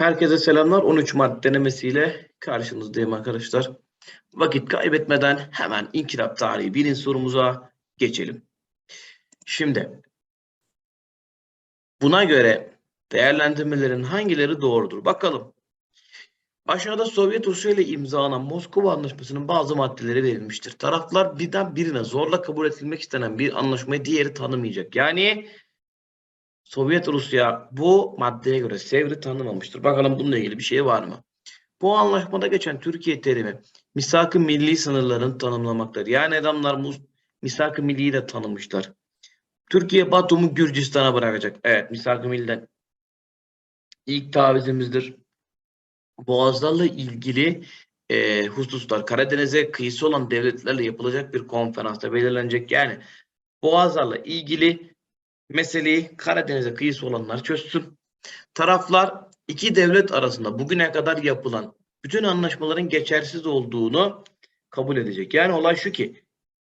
Herkese selamlar. 13 Mart denemesiyle karşınızdayım arkadaşlar. Vakit kaybetmeden hemen inkılap tarihi birinci sorumuza geçelim. Şimdi buna göre değerlendirmelerin hangileri doğrudur? Bakalım. Aşağıda Sovyet Rusya ile imzalanan Moskova Anlaşması'nın bazı maddeleri verilmiştir. Taraflar birden birine zorla kabul edilmek istenen bir anlaşmayı diğeri tanımayacak. Yani Sovyet Rusya bu maddeye göre Sevr'i tanımamıştır. Bakalım bununla ilgili bir şey var mı? Bu anlaşmada geçen Türkiye terimi misak-ı milli sınırlarını tanımlamaktadır. Yani adamlar misak-ı milliyi de tanımışlar. Türkiye Batum'u Gürcistan'a bırakacak. Evet misak-ı milliden ilk tavizimizdir. Boğazlarla ilgili e, hususlar Karadeniz'e kıyısı olan devletlerle yapılacak bir konferansta belirlenecek. Yani Boğazlarla ilgili meseleyi Karadeniz'e kıyısı olanlar çözsün. Taraflar iki devlet arasında bugüne kadar yapılan bütün anlaşmaların geçersiz olduğunu kabul edecek. Yani olay şu ki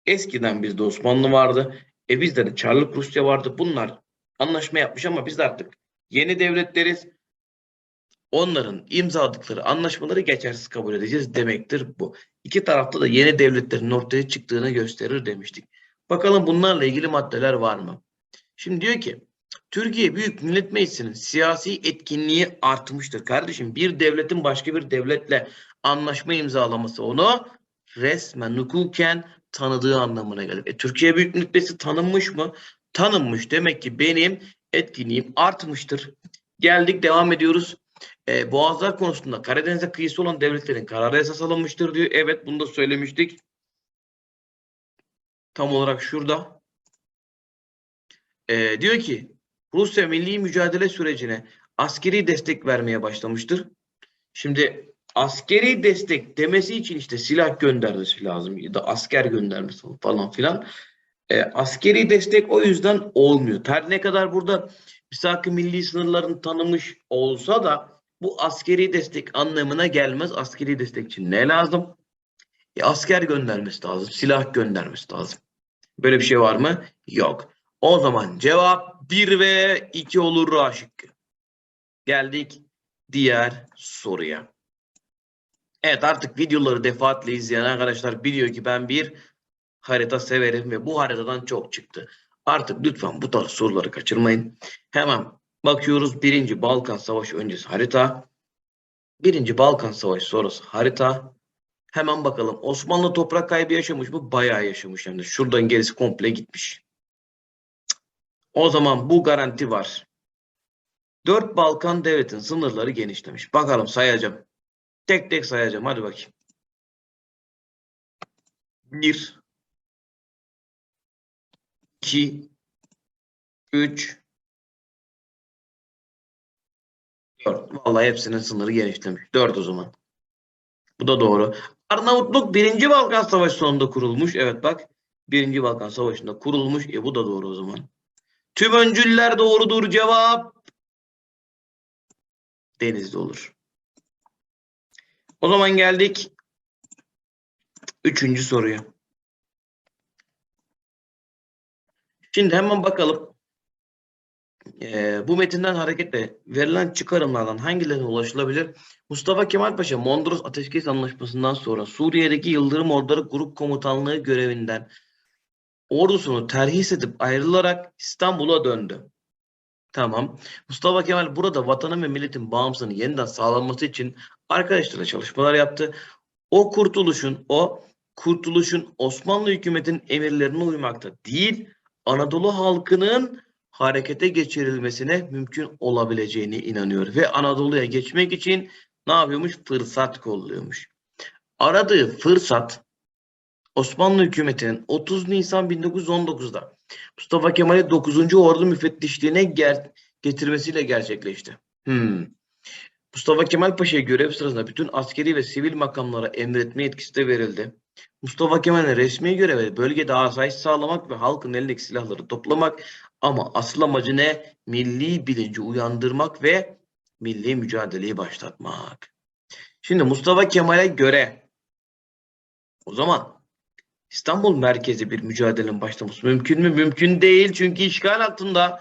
eskiden bizde Osmanlı vardı. E bizde de Çarlık Rusya vardı. Bunlar anlaşma yapmış ama biz artık yeni devletleriz. Onların imzaladıkları anlaşmaları geçersiz kabul edeceğiz demektir bu. İki tarafta da yeni devletlerin ortaya çıktığını gösterir demiştik. Bakalım bunlarla ilgili maddeler var mı? Şimdi diyor ki Türkiye Büyük Millet Meclisi'nin siyasi etkinliği artmıştır. Kardeşim bir devletin başka bir devletle anlaşma imzalaması onu resmen hukuken tanıdığı anlamına gelir. E, Türkiye Büyük Millet Meclisi tanınmış mı? Tanınmış. Demek ki benim etkinliğim artmıştır. Geldik devam ediyoruz. E, Boğazlar konusunda Karadeniz'e kıyısı olan devletlerin kararı esas alınmıştır diyor. Evet bunu da söylemiştik. Tam olarak şurada. E, diyor ki Rusya milli mücadele sürecine askeri destek vermeye başlamıştır. Şimdi askeri destek demesi için işte silah göndermesi lazım ya da asker göndermesi falan filan. E, askeri destek o yüzden olmuyor. Her ne kadar burada misak-ı milli sınırlarını tanımış olsa da bu askeri destek anlamına gelmez. Askeri destek için ne lazım? E, asker göndermesi lazım, silah göndermesi lazım. Böyle bir şey var mı? Yok. O zaman cevap 1 ve 2 olur A. Geldik diğer soruya. Evet artık videoları defaatle izleyen arkadaşlar biliyor ki ben bir harita severim ve bu haritadan çok çıktı. Artık lütfen bu tarz soruları kaçırmayın. Hemen bakıyoruz. Birinci Balkan Savaşı öncesi harita. Birinci Balkan Savaşı sonrası harita. Hemen bakalım. Osmanlı toprak kaybı yaşamış mı? Bayağı yaşamış hem de. Şuradan gerisi komple gitmiş. O zaman bu garanti var. Dört Balkan devletin sınırları genişlemiş. Bakalım sayacağım. Tek tek sayacağım. Hadi bakayım. Bir, iki, üç, dört. Vallahi hepsinin sınırı genişlemiş. Dört o zaman. Bu da doğru. Arnavutluk birinci Balkan Savaşı sonunda kurulmuş. Evet bak. Birinci Balkan Savaşı'nda kurulmuş. E bu da doğru o zaman. Tüm öncüller doğrudur cevap. Denizli olur. O zaman geldik üçüncü soruya. Şimdi hemen bakalım. Ee, bu metinden hareketle verilen çıkarımlardan hangilerine ulaşılabilir? Mustafa Kemal Paşa Mondros Ateşkes Anlaşması'ndan sonra Suriye'deki Yıldırım Orduları Grup Komutanlığı görevinden ordusunu terhis edip ayrılarak İstanbul'a döndü. Tamam. Mustafa Kemal burada vatanın ve milletin bağımsızlığını yeniden sağlanması için arkadaşlarla çalışmalar yaptı. O kurtuluşun, o kurtuluşun Osmanlı hükümetinin emirlerine uymakta değil, Anadolu halkının harekete geçirilmesine mümkün olabileceğine inanıyor. Ve Anadolu'ya geçmek için ne yapıyormuş? Fırsat kolluyormuş. Aradığı fırsat Osmanlı hükümetinin 30 Nisan 1919'da Mustafa Kemal'i 9. Ordu müfettişliğine ger getirmesiyle gerçekleşti. Hmm. Mustafa Kemal Paşa'ya görev sırasında bütün askeri ve sivil makamlara emretme yetkisi de verildi. Mustafa Kemal'in resmi görevi bölgede asayiş sağlamak ve halkın elindeki silahları toplamak ama asıl amacı ne? Milli bilinci uyandırmak ve milli mücadeleyi başlatmak. Şimdi Mustafa Kemal'e göre o zaman İstanbul merkezi bir mücadelenin başlaması mümkün mü? Mümkün değil çünkü işgal altında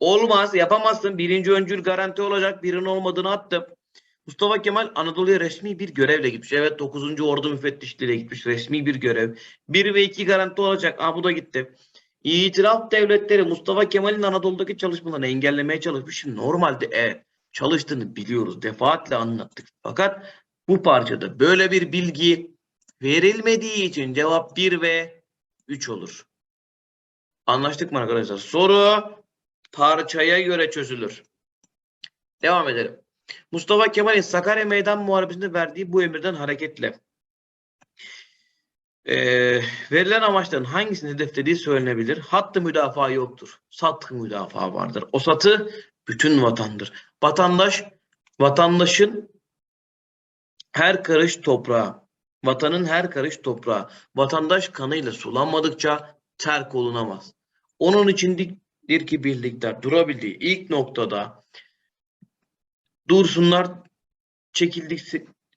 olmaz yapamazsın. Birinci öncül garanti olacak birinin olmadığını attım. Mustafa Kemal Anadolu'ya resmi bir görevle gitmiş. Evet 9. Ordu müfettişliğiyle gitmiş. Resmi bir görev. 1 ve 2 garanti olacak. Aa bu da gitti. İtilaf devletleri Mustafa Kemal'in Anadolu'daki çalışmalarını engellemeye çalışmış. Şimdi normalde evet çalıştığını biliyoruz. Defaatle anlattık. Fakat bu parçada böyle bir bilgi verilmediği için cevap 1 ve 3 olur. Anlaştık mı arkadaşlar? Soru parçaya göre çözülür. Devam edelim. Mustafa Kemal'in Sakarya Meydan Muharebesi'nde verdiği bu emirden hareketle eee, verilen amaçların hangisini hedeflediği söylenebilir. Hattı müdafaa yoktur. Satı müdafaa vardır. O satı bütün vatandır. Vatandaş, vatandaşın her karış toprağı, vatanın her karış toprağı, vatandaş kanıyla sulanmadıkça terk olunamaz. Onun içindir ki birlikler durabildiği ilk noktada dursunlar çekildik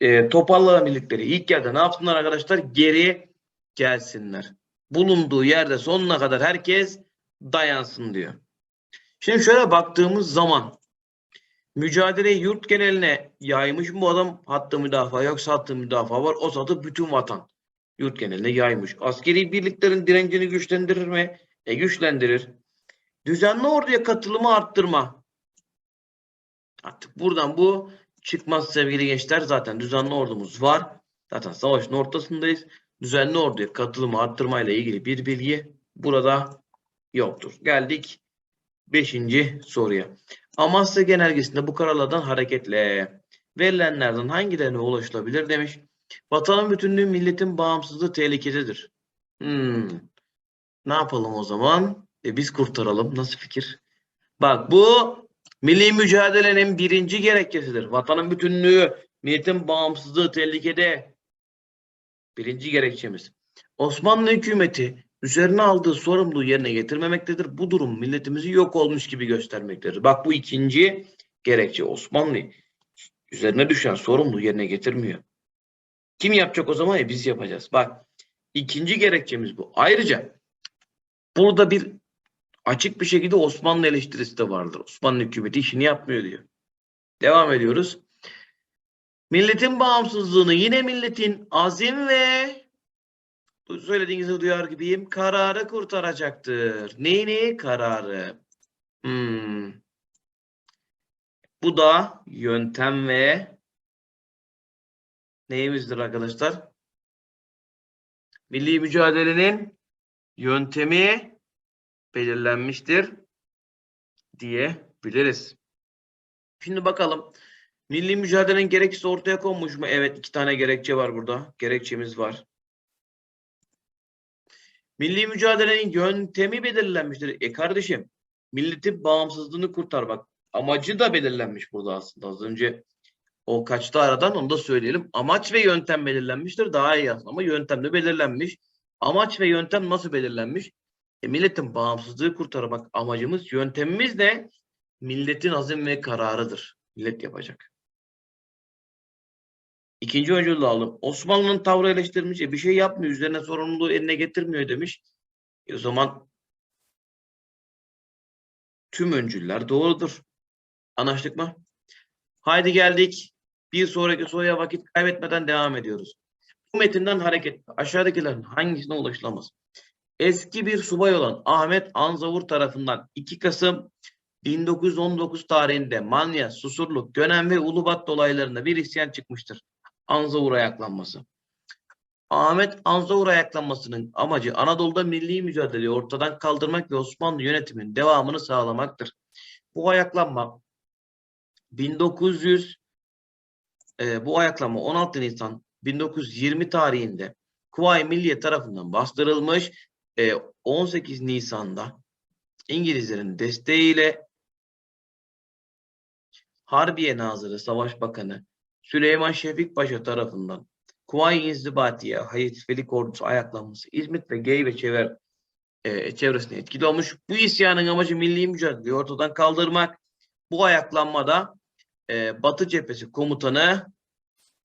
e, toparlanabildikleri ilk yerde ne yapsınlar arkadaşlar? Geri gelsinler. Bulunduğu yerde sonuna kadar herkes dayansın diyor. Şimdi şöyle baktığımız zaman mücadeleyi yurt geneline yaymış bu adam hattı müdafaa yok hattı müdafaa var o satı bütün vatan yurt geneline yaymış. Askeri birliklerin direncini güçlendirir mi? E güçlendirir. Düzenli orduya katılımı arttırma. Artık buradan bu çıkmaz sevgili gençler. Zaten düzenli ordumuz var. Zaten savaşın ortasındayız. Düzenli orduya katılımı arttırmayla ilgili bir bilgi burada yoktur. Geldik 5. soruya. Amasya Genelgesi'nde bu kararlardan hareketle verilenlerden hangilerine ulaşılabilir demiş. Vatanın bütünlüğü milletin bağımsızlığı tehlikededir. Hmm. Ne yapalım o zaman? E biz kurtaralım. Nasıl fikir? Bak bu milli mücadelenin birinci gerekçesidir. Vatanın bütünlüğü, milletin bağımsızlığı tehlikede. Birinci gerekçemiz. Osmanlı hükümeti üzerine aldığı sorumluluğu yerine getirmemektedir. Bu durum milletimizi yok olmuş gibi göstermektedir. Bak bu ikinci gerekçe. Osmanlı üzerine düşen sorumluluğu yerine getirmiyor. Kim yapacak o zaman? E biz yapacağız. Bak ikinci gerekçemiz bu. Ayrıca burada bir açık bir şekilde Osmanlı eleştirisi de vardır. Osmanlı hükümeti işini yapmıyor diyor. Devam ediyoruz. Milletin bağımsızlığını yine milletin azim ve söylediğinizi duyar gibiyim. Kararı kurtaracaktır. Neyini? Kararı. Hmm. Bu da yöntem ve neyimizdir arkadaşlar? Milli mücadelenin yöntemi belirlenmiştir diyebiliriz. Şimdi bakalım. Milli mücadelenin gerekçesi ortaya konmuş mu? Evet iki tane gerekçe var burada. Gerekçemiz var. Milli mücadelenin yöntemi belirlenmiştir. E kardeşim milletin bağımsızlığını kurtar bak. Amacı da belirlenmiş burada aslında. Az önce o kaçtı aradan onu da söyleyelim. Amaç ve yöntem belirlenmiştir. Daha iyi aslında ama yöntem de belirlenmiş. Amaç ve yöntem nasıl belirlenmiş? E, milletin bağımsızlığı kurtarmak amacımız, yöntemimiz de milletin azim ve kararıdır. Millet yapacak. İkinci öncülü aldım. Osmanlı'nın tavrı eleştirilmiş. E, bir şey yapmıyor. Üzerine sorumluluğu eline getirmiyor demiş. E, o zaman tüm öncüller doğrudur. Anlaştık mı? Haydi geldik. Bir sonraki soruya vakit kaybetmeden devam ediyoruz. Bu metinden hareket aşağıdakilerin hangisine ulaşılamaz? Eski bir subay olan Ahmet Anzavur tarafından 2 Kasım 1919 tarihinde Manya, Susurluk, Gönen ve Ulubat dolaylarında bir isyan çıkmıştır. Anzavur ayaklanması. Ahmet Anzavur ayaklanmasının amacı Anadolu'da milli mücadeleyi ortadan kaldırmak ve Osmanlı yönetimin devamını sağlamaktır. Bu ayaklanma 1900 e, bu ayaklanma 16 Nisan 1920 tarihinde Kuvayi Milliye tarafından bastırılmış. E, 18 Nisan'da İngilizlerin desteğiyle Harbiye Nazırı Savaş Bakanı Süleyman Şefik Paşa tarafından Kuvayi İnzibatiye Hayitfelik Ordusu ayaklanması İzmit ve Gey çevre, e, çevresine etkili olmuş. Bu isyanın amacı milli mücadeleyi ortadan kaldırmak. Bu ayaklanmada e, Batı Cephesi Komutanı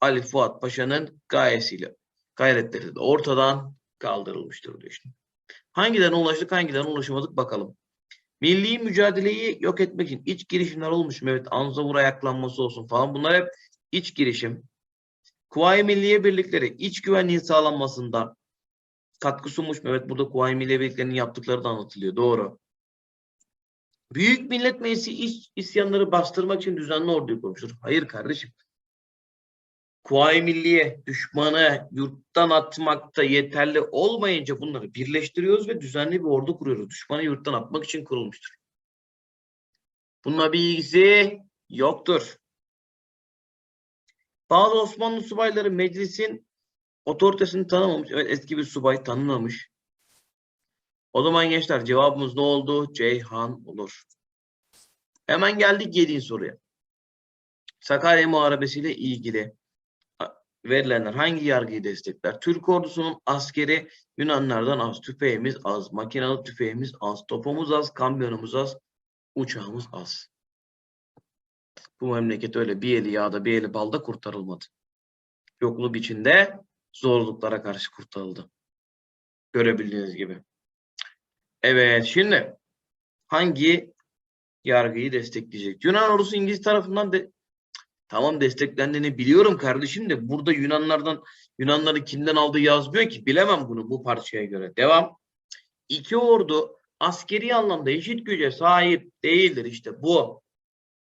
Ali Fuat Paşa'nın gayesiyle gayretleri de ortadan kaldırılmıştır diyor şimdi. Hangilerine ulaştık hangilerine ulaşamadık bakalım. Milli mücadeleyi yok etmek için iç girişimler olmuş mu? Evet Anzavur ayaklanması olsun falan. Bunlar hep iç girişim, Kuvayi Milliye Birlikleri iç güvenliğin sağlanmasında katkı sunmuş mu? Evet burada Kuvayi Milliye Birlikleri'nin yaptıkları da anlatılıyor. Doğru. Büyük Millet Meclisi iç isyanları bastırmak için düzenli orduyu kurmuştur. Hayır kardeşim. Kuvayi Milliye düşmanı yurttan atmakta yeterli olmayınca bunları birleştiriyoruz ve düzenli bir ordu kuruyoruz. Düşmanı yurttan atmak için kurulmuştur. Bununla bir ilgisi yoktur. Bazı Osmanlı subayları meclisin otoritesini tanımamış. Evet eski bir subay tanımamış. O zaman gençler cevabımız ne oldu? Ceyhan olur. Hemen geldik 7. soruya. Sakarya Muharebesi ile ilgili verilenler hangi yargıyı destekler? Türk ordusunun askeri Yunanlardan az, tüfeğimiz az, makinalı tüfeğimiz az, topumuz az, kamyonumuz az, uçağımız az. Bu memleket öyle bir eli yağda bir eli balda kurtarılmadı. Yokluk içinde zorluklara karşı kurtarıldı. Görebildiğiniz gibi. Evet şimdi hangi yargıyı destekleyecek? Yunan ordusu İngiliz tarafından de tamam desteklendiğini biliyorum kardeşim de burada Yunanlardan Yunanları kimden aldığı yazmıyor ki bilemem bunu bu parçaya göre. Devam. İki ordu askeri anlamda eşit güce sahip değildir işte bu.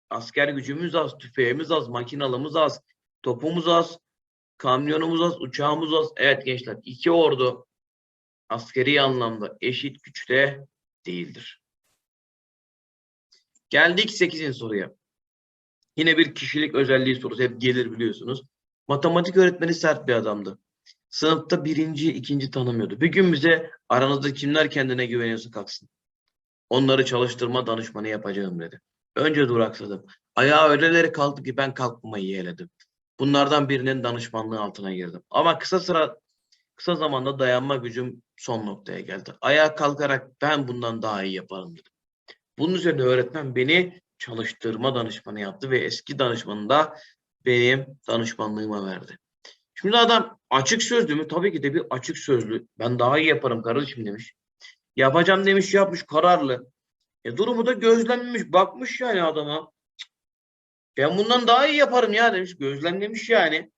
Asker gücümüz az, tüfeğimiz az, makinalımız az, topumuz az, kamyonumuz az, uçağımız az. Evet gençler iki ordu askeri anlamda eşit güçte değildir. Geldik 8. soruya. Yine bir kişilik özelliği sorusu. Hep gelir biliyorsunuz. Matematik öğretmeni sert bir adamdı. Sınıfta birinci, ikinci tanımıyordu. Bir gün bize aranızda kimler kendine güveniyorsa kalksın. Onları çalıştırma danışmanı yapacağım dedi. Önce duraksadım. Ayağı öyleleri kalktı ki ben kalkmayı yeğledim. Bunlardan birinin danışmanlığı altına girdim. Ama kısa sıra kısa zamanda dayanma gücüm son noktaya geldi. Ayağa kalkarak ben bundan daha iyi yaparım dedim. Bunun üzerine öğretmen beni çalıştırma danışmanı yaptı ve eski danışmanı da benim danışmanlığıma verdi. Şimdi adam açık sözlü mü? Tabii ki de bir açık sözlü. Ben daha iyi yaparım kardeşim demiş. Yapacağım demiş yapmış kararlı. E durumu da gözlemlemiş bakmış yani adama. Ben bundan daha iyi yaparım ya demiş. Gözlemlemiş yani.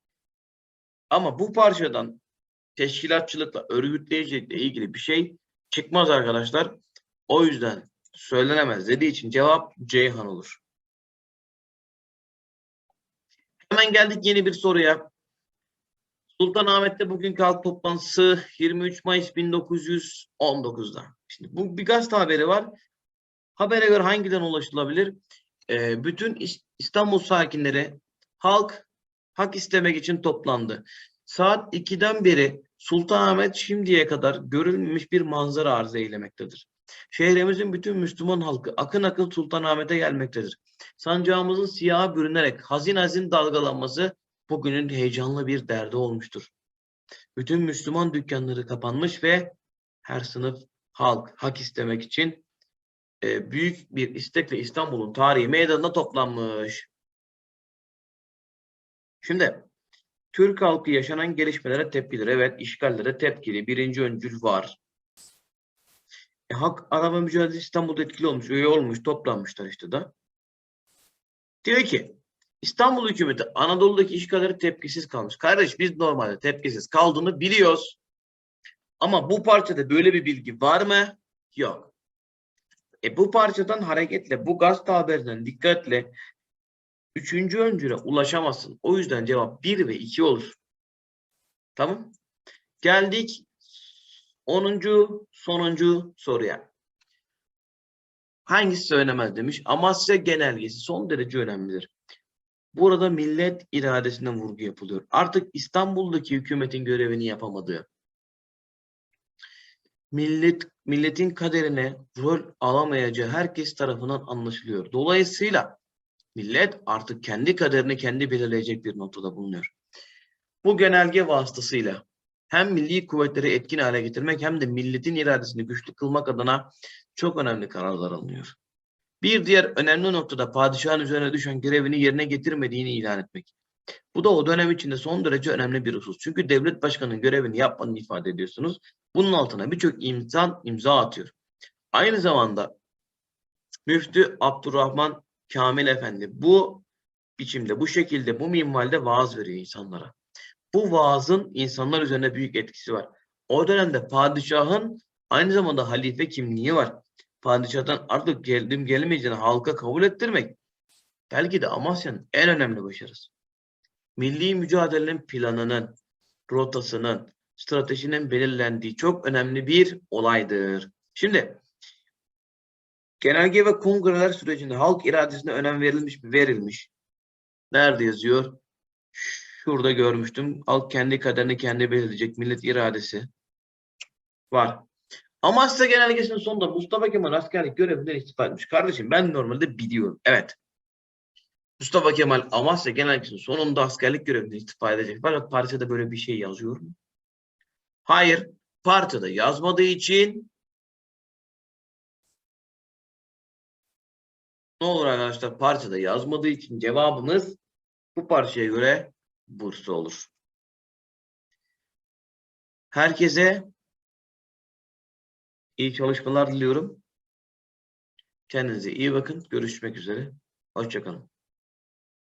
Ama bu parçadan teşkilatçılıkla, örgütleyicilikle ilgili bir şey çıkmaz arkadaşlar. O yüzden söylenemez dediği için cevap Ceyhan olur. Hemen geldik yeni bir soruya. Sultanahmet'te bugünkü halk toplantısı 23 Mayıs 1919'da. Şimdi bu bir gazete haberi var. Habere göre hangiden ulaşılabilir? Ee, bütün İs- İstanbul sakinleri halk hak istemek için toplandı. Saat 2'den beri Sultanahmet şimdiye kadar görülmemiş bir manzara arz eylemektedir. Şehrimizin bütün Müslüman halkı akın akın Sultanahmet'e gelmektedir. Sancağımızın siyaha bürünerek hazin hazin dalgalanması bugünün heyecanlı bir derdi olmuştur. Bütün Müslüman dükkanları kapanmış ve her sınıf halk hak istemek için e, büyük bir istekle İstanbul'un tarihi meydanına toplanmış. Şimdi Türk halkı yaşanan gelişmelere tepkidir. Evet, işgallere tepkili. Birinci öncül var. E, hak arama mücadelesi İstanbul'da etkili olmuş, üye olmuş, toplanmışlar işte da. Diyor ki İstanbul hükümeti Anadolu'daki işgallere tepkisiz kalmış. Kardeş biz normalde tepkisiz kaldığını biliyoruz. Ama bu parçada böyle bir bilgi var mı? Yok. E bu parçadan hareketle, bu gazete haberinden dikkatle üçüncü öncüre ulaşamazsın. O yüzden cevap 1 ve 2 olur. Tamam. Geldik 10. sonuncu soruya. Hangisi söylemez demiş. Amasya genelgesi son derece önemlidir. Burada millet iradesine vurgu yapılıyor. Artık İstanbul'daki hükümetin görevini yapamadığı, millet milletin kaderine rol alamayacağı herkes tarafından anlaşılıyor. Dolayısıyla millet artık kendi kaderini kendi belirleyecek bir noktada bulunuyor. Bu genelge vasıtasıyla hem milli kuvvetleri etkin hale getirmek hem de milletin iradesini güçlü kılmak adına çok önemli kararlar alınıyor. Bir diğer önemli noktada padişahın üzerine düşen görevini yerine getirmediğini ilan etmek. Bu da o dönem içinde son derece önemli bir husus. Çünkü devlet başkanının görevini yapmadığını ifade ediyorsunuz. Bunun altına birçok insan imza atıyor. Aynı zamanda Müftü Abdurrahman Kamil Efendi bu biçimde, bu şekilde, bu minvalde vaaz veriyor insanlara. Bu vaazın insanlar üzerine büyük etkisi var. O dönemde padişahın aynı zamanda halife kimliği var. Padişah'tan artık geldim gelmeyeceğini halka kabul ettirmek belki de Amasya'nın en önemli başarısı. Milli mücadelenin planının, rotasının, stratejinin belirlendiği çok önemli bir olaydır. Şimdi genelge ve kongreler sürecinde halk iradesine önem verilmiş mi? Verilmiş. Nerede yazıyor? Şurada görmüştüm. Halk kendi kaderini kendi belirleyecek. Millet iradesi. Var. Amasya Genelgesi'nin sonunda Mustafa Kemal askerlik görevinden istifa etmiş. Kardeşim ben normalde biliyorum. Evet. Mustafa Kemal Amasya Genelgesi'nin sonunda askerlik görevinden istifa edecek. Fakat parçada böyle bir şey yazıyor mu? Hayır. Parçada yazmadığı için ne olur arkadaşlar parçada yazmadığı için cevabımız bu parçaya göre Bursa olur. Herkese iyi çalışmalar diliyorum. Kendinize iyi bakın. Görüşmek üzere. Hoşçakalın.